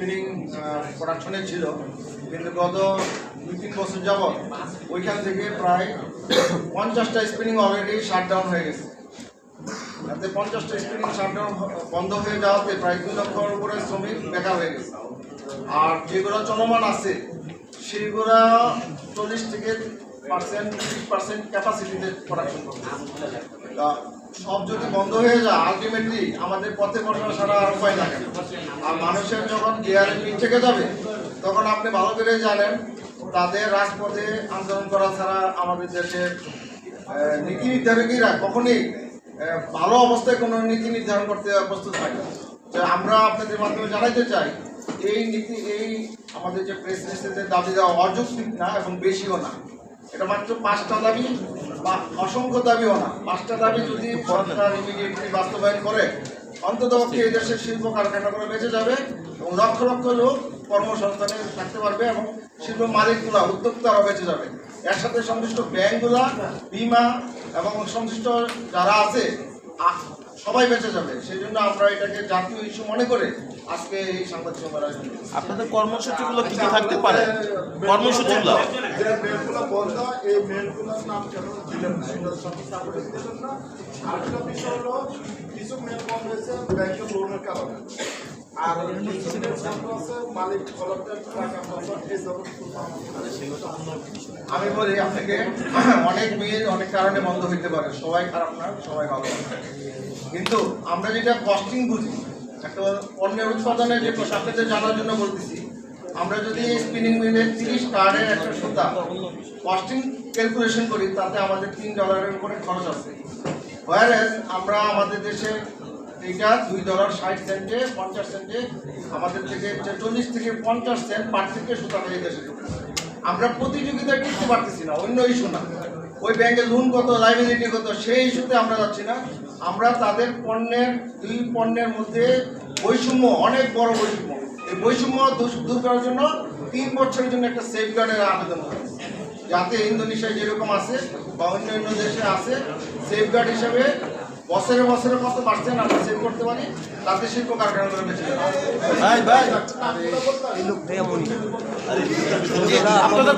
Spinning প্রোডাকশনে ছিল। কিন্তু গত দুই তিন বছর যাবৎ ওইখান থেকে প্রায় পঞ্চাশটা স্পিনিং অলরেডি শাটডাউন হয়ে গেছে। তাতে পঞ্চাশটা স্পিনিং শাটডাউন বন্ধ হয়ে যাওয়াতে প্রায় দুই লক্ষর উপরে শ্রমিক বেকার হয়ে গেছে। আর যেগুলো চলমান আছে সেগুলো চল্লিশ থেকে পার্সেন্ট তিরিশ পার্সেন্ট ক্যাপাসিটিতে প্রোডাকশন করছে সব যদি বন্ধ হয়ে যায় আলটিমেটলি আমাদের পথে বসা সারা আর উপায় থাকে আর মানুষের যখন গিয়ারের পিঠ থেকে যাবে তখন আপনি ভালো করে জানেন তাদের রাজপথে আন্দোলন করা ছাড়া আমাদের আহ, নীতি নির্ধারকীরা কখনই ভালো অবস্থায় কোনো নীতি নির্ধারণ করতে প্রস্তুত থাকে আমরা আপনাদের মাধ্যমে জানাইতে চাই এই নীতি এই আমাদের যে প্রেস দাবি দেওয়া অযৌক্তিক না এবং বেশিও না। এটা মাত্র পাঁচটা দাবি। অসংখ্য দাবিও না। পাঁচটা দাবি যদি সরকার ইমিডিয়েটলি বাস্তবায়ন করে, অন্তত পক্ষে এই দেশের শিল্প কারখানাগুলো বেঁচে যাবে এবং লক্ষ লক্ষ লোক কর্মসংস্থানে থাকতে পারবে এবং শিল্প মালিকগুলা উদ্যোক্তারা বেঁচে যাবে। এর সাথে সংশ্লিষ্ট ব্যাংকগুলা, বিমা এবং সংশ্লিষ্ট যারা আছে সবাই বেঁচে যাবে। সেই জন্য আমরা এটাকে জাতীয় ইস্যু মনে করে আজকে এই সংবাদ সভার আয়োজন আপনাদের কর্মসূচিগুলো কি কি থাকতে পারে? কর্মসূচিগুলো? যে মেলগুলো বন্ধ এই মেলগুলোর নাম কেন দিলেন না? এটা সঠিক দিলেন না। আরেকটা বিষয় হলো কিছু মেল বন্ধ হয়েছে ব্যাংকের লোনের কারণে। আর মালিক আমি বলি আপনাকে অনেক মেয়ের অনেক কারণে বন্ধ হইতে পারে। সবাই খারাপ না সবাই ভালো। কিন্তু আমরা যেটা কস্টিং বুঝি একটা পণ্যের উৎপাদনে যে আপনাদের জানার জন্য বলতেছি আমরা যদি স্পিনিং মিলের তিরিশ কার্ডের একটা সুতা কস্টিং ক্যালকুলেশন করি তাতে আমাদের তিন ডলারের উপরে খরচ আছে। ওয়ারেস আমরা আমাদের দেশে এইটা দুই ডলার ষাট সেন্টে, পঞ্চাশ সেন্টে, আমাদের থেকে চল্লিশ থেকে পঞ্চাশ সেন্ট পার থেকে সুতাটা এই দেশে আমরা প্রতিযোগিতায় টিকতে পারতেছি না, অন্য ইস্যু না। ওই ব্যাংকের লোন কত লাইবিলিটি কত, সেই ইস্যুতে আমরা যাচ্ছি না। আমরা তাদের পণ্যের, দুই পণ্যের মধ্যে বৈষম্য, অনেক বড় বৈষম্য। এই বৈষম্য দূর- করার জন্য তিন বছরের জন্য একটা সেফগার্ডের আবেদন করেছি যাতে ইন্দোনেশিয়ায় যেরকম আছে বা অন্য অন্য দেশে আছে সেফগার্ড হিসেবে বছরে বছরে বাড়ছে পার্সেন্ট আমরা সেভ করতে পারি? তাতে শিল্প কারখানাগুলো বেঁচে যাবে। ভাই ভাই। আপনাদের